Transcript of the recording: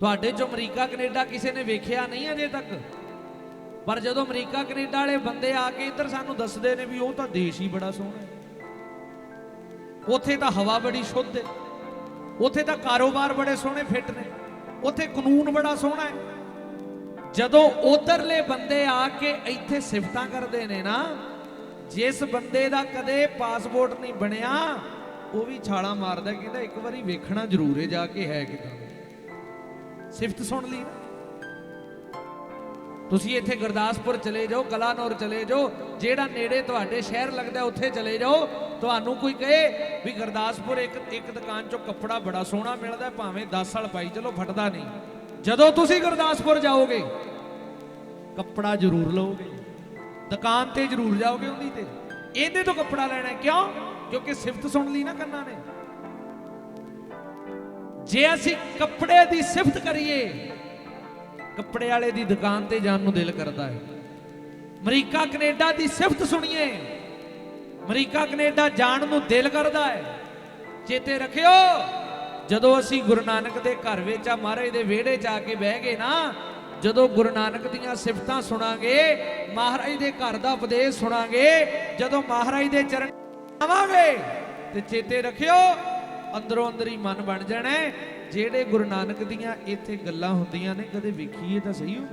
ਤੁਹਾਡੇ ਚ America, Canada ਕਿਸੇ ਨੇ ਵੇਖਿਆ ਨਹੀਂ ਅਜੇ ਤੱਕ। ਪਰ ਜਦੋਂ ਅਮਰੀਕਾ, ਕੈਨੇਡਾ ਵਾਲੇ ਬੰਦੇ ਆ ਕੇ ਇੱਧਰ ਸਾਨੂੰ ਦੱਸਦੇ ਨੇ ਵੀ ਉਹ ਤਾਂ ਦੇਸ਼ ਹੀ ਬੜਾ ਸੋਹਣਾ ਹੈ। ਉੱਥੇ ਤਾਂ ਹਵਾ ਬੜੀ ਸ਼ੁੱਧ ਹੈ। ਉੱਥੇ ਤਾਂ ਕਾਰੋਬਾਰ ਬੜੇ ਸੋਹਣੇ ਫਿੱਟ ਨੇ। ਉੱਥੇ ਕਾਨੂੰਨ ਬੜਾ ਸੋਹਣਾ ਹੈ। ਜਦੋਂ ਉਧਰਲੇ ਬੰਦੇ ਆ ਕੇ ਇੱਥੇ ਸਿਫਤਾਂ ਕਰਦੇ ਨੇ ਨਾ, ਜਿਸ ਬੰਦੇ ਦਾ ਕਦੇ ਪਾਸਪੋਰਟ ਨਹੀਂ ਬਣਿਆ, ਉਹ ਵੀ ਛਾਲਾਂ ਮਾਰਦਾ ਕਹਿੰਦਾ ਇੱਕ ਵਾਰੀ ਵੇਖਣਾ ਜ਼ਰੂਰ ਹੈ, ਜਾ ਕੇ ਹੈ ਕਿਦਾਂ। ਸਿਫਤ ਸੁਣ ਲਈ ਤੁਸੀਂ ਇੱਥੇ ਗੁਰਦਾਸਪੁਰ ਚਲੇ ਜਾਓ, ਕਲਾਨੌਰ ਚਲੇ ਜਾਓ, ਜਿਹੜਾ ਨੇੜੇ ਤੁਹਾਡੇ ਸ਼ਹਿਰ ਲੱਗਦਾ ਉੱਥੇ ਚਲੇ ਜਾਓ। ਤੁਹਾਨੂੰ ਕੋਈ ਕਹੇ ਵੀ ਗੁਰਦਾਸਪੁਰ ਇੱਕ ਇੱਕ ਦੁਕਾਨ ਚੋਂ ਕੱਪੜਾ ਬੜਾ ਸੋਹਣਾ ਮਿਲਦਾ, ਭਾਵੇਂ 10 ਸਾਲ ਪਾਈ ਚਲੋ, ਫਟਦਾ ਨਹੀਂ। ਜਦੋਂ ਤੁਸੀਂ ਗੁਰਦਾਸਪੁਰ ਜਾਓਗੇ, ਕੱਪੜਾ ਜ਼ਰੂਰ ਲਓਗੇ। ਦੁਕਾਨ ਤੇ ਜ਼ਰੂਰ ਜਾਓਗੇ ਉਹਦੀ ਤੇ। ਇਹਦੇ ਤੋਂ ਕੱਪੜਾ ਲੈਣਾ ਕਿਉਂ? ਕਿਉਂਕਿ ਸਿਫਤ ਸੁਣ ਲਈ ਨਾ ਕੰਨਾਂ ਨੇ। ਜੇ ਅਸੀਂ ਕੱਪੜੇ ਦੀ ਸਿਫਤ ਕਰੀਏ, ਕੱਪੜੇ ਵਾਲੇ ਦੀ ਦੁਕਾਨ ਤੇ ਜਾਣ ਨੂੰ ਦਿਲ ਕਰਦਾ ਹੈ। ਅਮਰੀਕਾ, ਕੈਨੇਡਾ ਦੀ ਸਿਫਤ ਸੁਣੀਏ। ਅਮਰੀਕਾ, ਕੈਨੇਡਾ ਜਾਣ ਨੂੰ ਦਿਲ ਕਰਦਾ ਹੈ। ਚੇਤੇ ਰੱਖਿਓ, ਜਦੋਂ ਅਸੀਂ ਗੁਰੂ ਨਾਨਕ ਦੇ ਘਰ ਵਿੱਚ ਆ, ਮਹਾਰਾਜ ਦੇ ਵਿਹੜੇ ਜਾ ਕੇ ਬਹਿ ਗਏ ਨਾ, ਜਦੋਂ ਗੁਰੂ ਨਾਨਕ ਦੀਆਂ ਸਿਫਤਾਂ ਸੁਣਾਂਗੇ, ਮਹਾਰਾਜ ਦੇ ਘਰ ਦਾ ਉਪਦੇਸ਼ ਸੁਣਾਂਗੇ, ਜਦੋਂ ਮਹਾਰਾਜ ਦੇ ਚਰਨ ਆਵਾਂਗੇ, ਤੇ ਚੇਤੇ ਰੱਖਿਓ ਅੰਦਰੋਂ ਅੰਦਰ ਹੀ ਮਨ ਬਣ ਜਾਣਾ ਜਿਹੜੇ ਗੁਰੂ ਨਾਨਕ ਦੀਆਂ ਇੱਥੇ ਗੱਲਾਂ ਹੁੰਦੀਆਂ ਨੇ, ਕਦੇ ਵੇਖੀਏ ਤਾਂ ਸਹੀ ਹੋ।